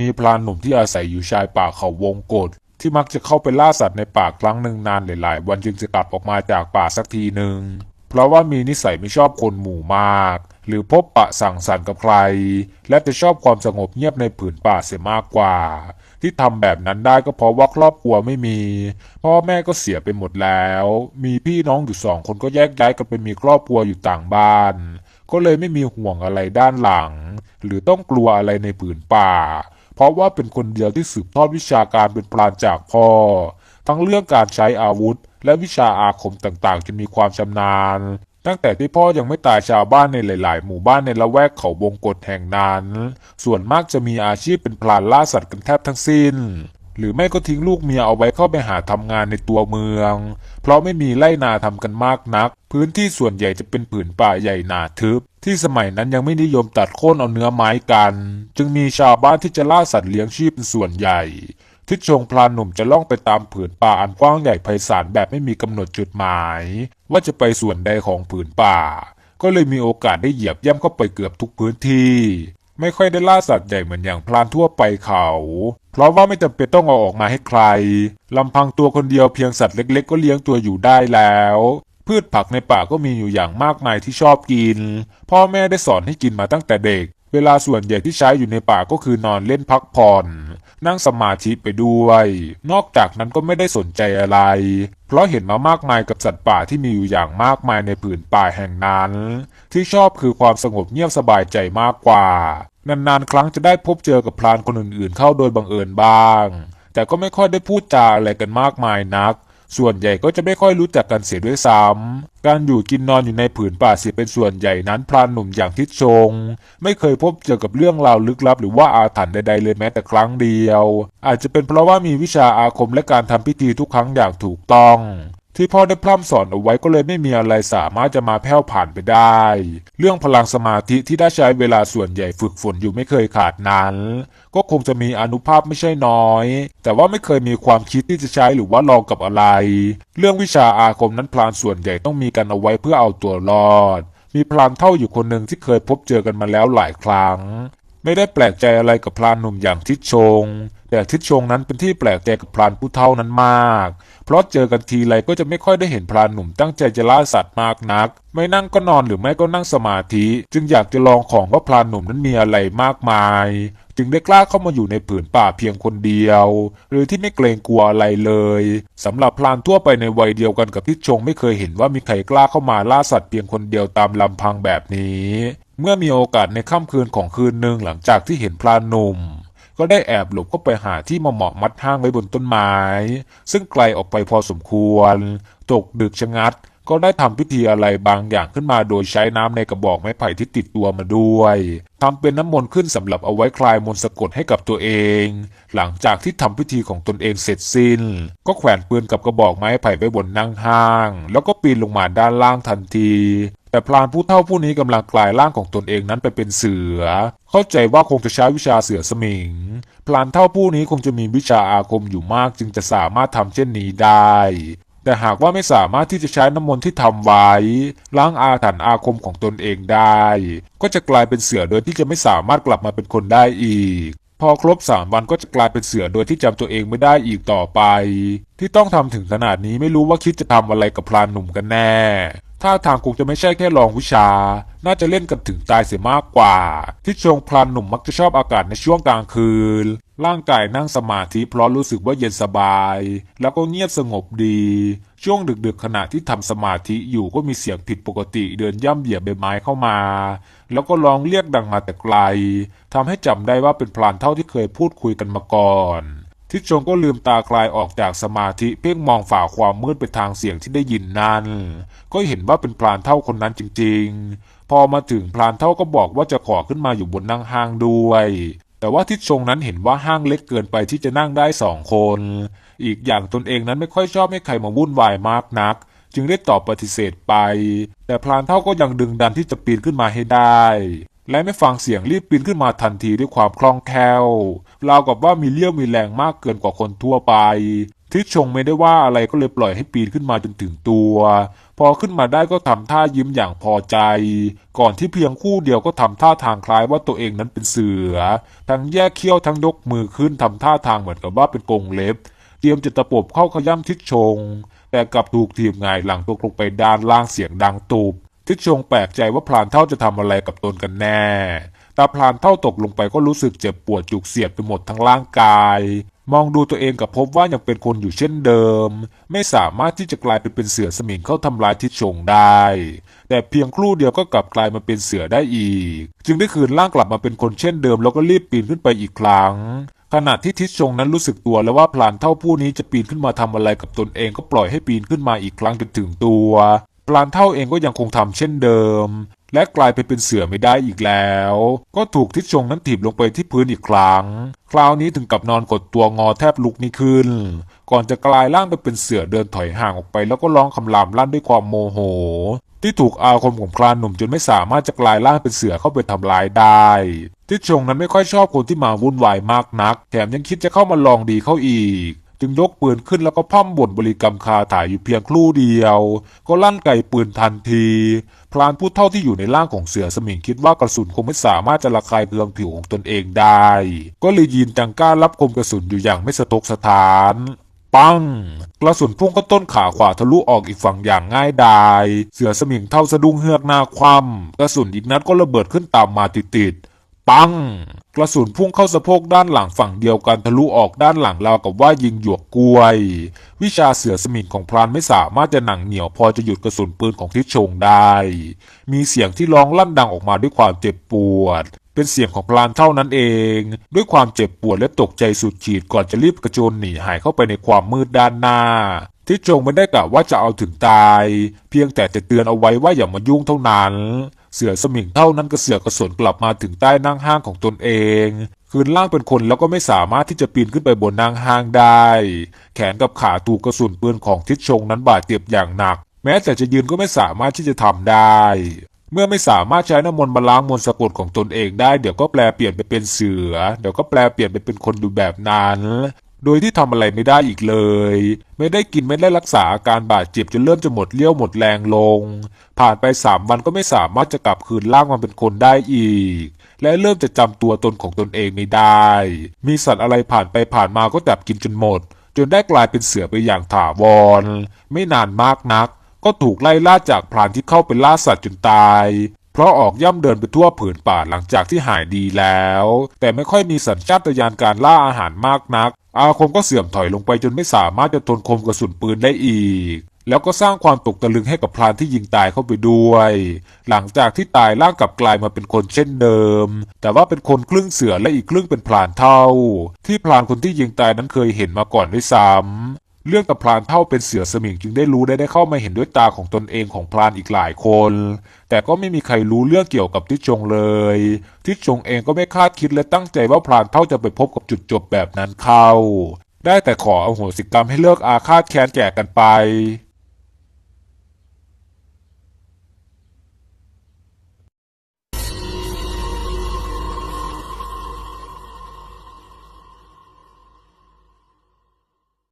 มีพรานหนุ่มที่อาศัยอยู่ชายป่าเขาวงกฏที่มักจะเข้าไปล่าสัตว์ในป่าครั้งหนึ่งนานหลาย ๆ วันจึงจะกลับออกมาจากป่าสักทีหนึ่งเพราะว่ามีนิสัยไม่ชอบคนหมู่มาก หรือพบปะสั่งสรรค์กับใคร และจะชอบความสงบเงียบในผืนป่าเสียมากกว่า ที่ทำแบบนั้นได้ก็เพราะว่าครอบครัวไม่มี พ่อแม่ก็เสียไปหมดแล้ว มีพี่น้องอยู่สองคนก็แยกย้ายกันไปมีครอบครัวอยู่ต่างบ้าน ก็เลยไม่มีห่วงอะไรด้านหลัง หรือต้องกลัวอะไรในผืนป่า เพราะว่าเป็นคนเดียวที่สืบทอดวิชาการเป็นพรานจากพ่อ ทั้งเรื่องการใช้อาวุธ และวิชาอาคมต่างๆจนมีความชำนาญ ตั้งแต่ที่พ่อยังไม่ตายชาวบ้านในหลาย ๆ หมู่บ้านในละแวกเขาวงกฏแห่งนั้น ส่วนมากจะมีอาชีพเป็นพรานล่าสัตว์กันแทบทั้งสิ้น หรือไม่ก็ทิ้งลูกเมียเอาไว้เข้าไปหาทำงานในตัวเมือง เพราะไม่มีไร่นาทำกันมากนัก พื้นที่ส่วนใหญ่จะเป็นผืนป่าใหญ่หนาทึบ ที่สมัยนั้นยังไม่นิยมตัดโค่นเอาเนื้อไม้กัน จึงมีชาวบ้านที่จะล่าสัตว์เลี้ยงชีพเป็นส่วนใหญ่ ทิศชงพลานหนุ่มจะล่องไปตามผืนป่าอันกว้างใหญ่ไพศาลแบบไม่มีกำหนดจุดหมาย ว่าจะไปส่วนใดของผืนป่า ก็เลยมีโอกาสได้เหยียบย่ำเข้าไปเกือบทุกพื้นที่ ไม่ค่อยได้ล่าสัตว์ใหญ่เหมือนอย่างพลานทั่วไปเขา เพราะว่าไม่จำเป็นต้องเอาออกมาให้ใครลำพังตัวคนเดียวเพียงสัตว์เล็ก ๆ ก็เลี้ยงตัวอยู่ได้แล้ว พืชผักในป่าก็มีอยู่อย่างมากมายที่ชอบกิน พ่อแม่ได้สอนให้กินมาตั้งแต่เด็ก เวลาส่วนใหญ่ที่ใช้อยู่ในป่าก็คือนอนเล่นพักผ่อนนั่งสมาธิไปด้วย นอกจากนั้นก็ไม่ได้สนใจอะไร เพราะเห็นมามากมายกับสัตว์ป่าที่มีอยู่อย่างมากมายในผืนป่าแห่งนั้น ที่ชอบคือความสงบเงียบสบายใจมากกว่า นานๆ ครั้งจะได้พบเจอกับพรานคนอื่นๆ เข้าโดยบังเอิญบ้าง แต่ก็ไม่ค่อยได้พูดจาอะไรกันมากมายนัก ส่วนใหญ่ก็จะไม่ค่อยรู้จักกันเสียด้วยซ้ำการอยู่กินนอนอยู่ในผืนป่าเสียเป็นส่วนใหญ่นั้นพรานหนุ่มอย่างทิดชง ไม่เคยพบเจอกับเรื่องราวลึกลับ หรือว่าอาถรรพ์ใดๆเลยแม้แต่ครั้งเดียว อาจจะเป็นเพราะว่ามีวิชาอาคมและการทำพิธีทุกครั้งอย่างถูกต้อง ที่พ่อได้พร่ำสอนเอาไว้ก็เลยไม่มีอะไรสามารถจะมาแผ่วผ่านไปได้ เรื่องพลังสมาธิที่ได้ใช้เวลาส่วนใหญ่ฝึกฝนอยู่ไม่เคยขาดนั้น ก็คงจะมีอนุภาพไม่ใช่น้อย แต่ว่าไม่เคยมีความคิดที่จะใช้หรือว่าลองกับอะไร เรื่องวิชาอาคมนั้นพลานส่วนใหญ่ต้องมีกันเอาไว้เพื่อเอาตัวรอด มีพลานเท่าอยู่คนหนึ่งที่เคยพบเจอกันมาแล้วหลายครั้ง ไม่ได้แปลกใจอะไรกับพรานหนุ่มอย่างทิดชง แต่ทิดชงนั้นเป็นที่แปลกใจกับพรานผู้เท่านั้นมาก เพราะเจอกันทีไรก็จะไม่ค่อยได้เห็นพรานหนุ่มตั้งใจจะล่าสัตว์มากนัก ไม่นั่งก็นอนหรือไม่ก็นั่งสมาธิ จึงอยากจะลองของว่าพรานหนุ่มนั้นมีอะไรมากมาย จึงได้กล้าเข้ามาอยู่ในผืนป่าเพียงคนเดียว หรือที่ไม่เกรงกลัวอะไรเลยสำหรับพรานทั่วไปในวัยเดียวกันกับทิดชงไม่เคยเห็นว่ามีใครกล้าเข้ามาล่าสัตว์เพียงคนเดียวตามลำพังแบบนี้ เมื่อมีโอกาสในค่ำคืนของคืนหนึ่งหลังจากที่เห็นพรานหนุ่ม ก็ได้แอบหลบเข้าไปหาที่มาเหมาะมัดห้างไว้บนต้นไม้ ซึ่งไกลออกไปพอสมควร ตกดึกชะงัด ก็ได้ทำพิธีอะไรบางอย่างขึ้นมาโดยใช้น้ำในกระบอกไม้ไผ่ที่ติดตัวมาด้วยทำเป็นน้ำมนต์ขึ้นสำหรับเอาไว้คลายมนต์สะกดให้กับตัวเอง หลังจากที่ทำพิธีของตนเองเสร็จสิ้น ก็แขวนปืนกับกระบอกไม้ไผ่ไว้บนนั่งห้าง แล้วก็ปีนลงมาด้านล่างทันที แต่พลานผู้เฒ่าผู้นี้กำลังกลายร่างของตนเองนั้นไปเป็นเสือ เข้าใจว่าคงจะใช้วิชาเสือสมิง พลานเฒ่าผู้นี้คงจะมีวิชาอาคมอยู่มากจึงจะสามารถทำเช่นนี้ได้ แต่หากว่าไม่สามารถที่จะใช้น้ำมนต์ที่ทำไว้ ล้างอาถรรพ์อาคมของตนเองได้ ก็จะกลายเป็นเสือโดยที่จะไม่สามารถกลับมาเป็นคนได้อีก พอครบสามวันก็จะกลายเป็นเสือโดยที่จำตัวเองไม่ได้อีกต่อไป ที่ต้องทำถึงขนาดนี้ไม่รู้ว่าคิดจะทำอะไรกับพรานหนุ่มกันแน่ ท่าทางคงจะไม่ใช่แค่ลองวิชา น่าจะเล่นกันถึงตายเสียมากกว่า ที่ชงพลานหนุ่มมักจะชอบอากาศในช่วงกลางคืน ร่างกายนั่งสมาธิเพราะรู้สึกว่าเย็นสบาย แล้วก็เงียบสงบดี ช่วงดึกๆขณะที่ทำสมาธิอยู่ก็มีเสียงผิดปกติเดินย่ำเหยียบใบไม้เข้ามา แล้วก็ร้องเรียกดังมาแต่ไกลทำให้จำได้ว่าเป็นพลานเท่าที่เคยพูดคุยกันมาก่อน ทิศชงก็ลืมตาคลายออกจากสมาธิเพ่งมองฝ่าความมืดไปทางเสียงที่ได้ยินนั้น ก็เห็นว่าเป็นพลานเท่าคนนั้นจริงๆ พอมาถึงพลานเท่าก็บอกว่าจะขอขึ้นมาอยู่บนนั่งห้างด้วย แต่ว่าทิศชงนั้นเห็นว่าห้างเล็กเกินไปที่จะนั่งได้สองคน อีกอย่างตนเองนั้นไม่ค่อยชอบให้ใครมาวุ่นวายมากนัก จึงได้ตอบปฏิเสธไป แต่พลานเท่าก็ยังดึงดันที่จะปีนขึ้นมาให้ได้ และไม่ฟังเสียงรีบปีนขึ้นมาทันทีด้วยความคล่องแคล่วราวกับว่ามีเลี้ยวมีแรงมากเกินกว่าคนทั่วไป ทิศชงไม่ได้ว่าอะไรก็เลยปล่อยให้ปีนขึ้นมาจนถึงตัว พอขึ้นมาได้ก็ทำท่ายิ้มอย่างพอใจ ก่อนที่เพียงคู่เดียวก็ทำท่าทางคล้ายว่าตัวเองนั้นเป็นเสือ ทั้งแยกเขี้ยวทั้งยกมือขึ้นทำท่าทางเหมือนกับว่าเป็นกงเล็บ เตรียมจะตะปบเข้าขย้ำทิศชง แต่กลับถูกทีมงายหลังตกลงไปด้านล่างเสียงดังตูบ ทิศชงแปลกใจว่าพลานเท่าจะทำอะไรกับตนกันแน่ตาพลานเท่าตกลงไปก็รู้สึกเจ็บปวดจุกเสียดไปหมดทั้งร่างกาย มองดูตัวเองกับพบว่ายังเป็นคนอยู่เช่นเดิม ไม่สามารถที่จะกลายไปเป็นเสือสมิงเข้าทำลายทิศชงได้ แต่เพียงครู่เดียวก็กลับกลายมาเป็นเสือได้อีก จึงได้คืนร่างกลับมาเป็นคนเช่นเดิม แล้วก็รีบปีนขึ้นไปอีกครั้งขณะที่ทิศชงนั้นรู้สึกตัวแล้วว่าพลานเท่าผู้นี้จะปีนขึ้นมาทำอะไรกับตนเองก็ปล่อยให้ปีนขึ้นมาอีกครั้งจนถึงตัว ลานเท่าเองก็ยังคงทำเช่นเดิม และกลายไปเป็นเสือไม่ได้อีกแล้ว ก็ถูกทิศชงนั้นถีบลงไปที่พื้นอีกครั้ง คราวนี้ถึงกับนอนกดตัวงอแทบลุกไม่ขึ้น ก่อนจะกลายร่างไปเป็นเสือเดินถอยห่างออกไป แล้วก็ร้องคำรามลั่นด้วยความโมโห ที่ถูกอาคมของพรานหนุ่มจนไม่สามารถจะกลายร่างเป็นเสือเข้าไปทำลายได้ทิศชงนั้นไม่ค่อยชอบคนที่มาวุ่นวายมากนัก แถมยังคิดจะเข้ามาลองดีเข้าอีก จึงยกปืนขึ้นแล้วก็พร่ำบ่นบริกรรมคาถายอยู่เพียงครู่เดียว ก็ลั่นไกปืนทันที พลานผู้เท่าที่อยู่ในร่างของเสือสมิงคิดว่ากระสุนคงไม่สามารถจะระคายเคืองผิวของตนเองได้ ก็เลยยืนจังก้ารับคมกระสุนอยู่อย่างไม่สะทกสะท้าน ปัง กระสุนพุ่งเข้าต้นขาขวาทะลุออกอีกฝั่งอย่างง่ายดาย เสือสมิงเท่าสะดุ้งเฮือกหน้าคว่ำกระสุนอีกนัดก็ระเบิดขึ้นตามมาติดๆ ปัง กระสุนพุ่งเข้าสะโพกด้านหลังฝั่งเดียวกันทะลุออกด้านหลังราวกับว่ายิงหยวกกล้วย วิชาเสือสมิงของพรานไม่สามารถจะหนังเหนียวพอจะหยุดกระสุนปืนของทิศชงได้ มีเสียงที่ร้องลั่นดังออกมาด้วยความเจ็บปวดเป็นเสียงของพลานเท่านั้นเอง ด้วยความเจ็บปวดและตกใจสุดขีดก่อนจะรีบกระโจนหนีหายเข้าไปในความมืดด้านหน้า ทิศชงไม่ได้กะว่าจะเอาถึงตาย เพียงแต่จะเตือนเอาไว้ว่าอย่ามายุ่งเท่านั้น เสือสมิงเท่านั้นก็เสือกกระสนกลับมาถึงใต้นั่งห้างของตนเอง คืนร่างเป็นคนแล้วก็ไม่สามารถที่จะปีนขึ้นไปบนนั่งห้างได้ แขนกับขาถูกกระสุนปืนของทิศชงนั้นบาดเจ็บอย่างหนัก แม้แต่จะยืนก็ไม่สามารถที่จะทำได้ เมื่อไม่สามารถใช้น้ำมนต์มาล้างมนต์สะกดของตนเองได้ เดี๋ยวก็แปลเปลี่ยนไปเป็นเสือ เดี๋ยวก็แปลเปลี่ยนไปเป็นคนดูแบบนั้น โดยที่ทำอะไรไม่ได้อีกเลย ไม่ได้กินไม่ได้รักษาอาการบาดเจ็บจนเริ่มจะหมดเลี้ยวหมดแรงลง ผ่านไปสามวันก็ไม่สามารถจะกลับคืนร่างมาเป็นคนได้อีก และเริ่มจะจำตัวตนของตนเองไม่ได้ มีสัตว์อะไรผ่านไปผ่านมาก็จับกินจนหมด จนได้กลายเป็นเสือไปอย่างถาวร ไม่นานมากนัก ก็ถูกไล่ล่าจากพรานที่เข้าไปล่าสัตว์จนตายเพราะออกย่ำเดินไปทั่วผืนป่าหลังจากที่หายดีแล้ว แต่ไม่ค่อยมีสัญชาตญาณการล่าอาหารมากนัก อาคมก็เสื่อมถอยลงไปจนไม่สามารถจะทนคมกระสุนปืนได้อีก แล้วก็สร้างความตกตะลึงให้กับพรานที่ยิงตายเข้าไปด้วย หลังจากที่ตายร่างกลับกลายมาเป็นคนเช่นเดิม แต่ว่าเป็นคนครึ่งเสือและอีกครึ่งเป็นพรานเท่า ที่พรานคนที่ยิงตายนั้นเคยเห็นมาก่อนด้วยซ้ำ เรื่องกับพรานเท่าเป็นเสือสมิงจึงได้รู้ได้ได้เข้ามาเห็นด้วยตาของตนเองของพรานอีกหลายคน แต่ก็ไม่มีใครรู้เรื่องเกี่ยวกับทิชงเลย ทิชงเองก็ไม่คาดคิดและตั้งใจว่าพรานเท่าจะไปพบกับจุดจบแบบนั้นเข้า ได้แต่ขออโหสิกรรมให้เลิกอาฆาตแค้นแก่กันไป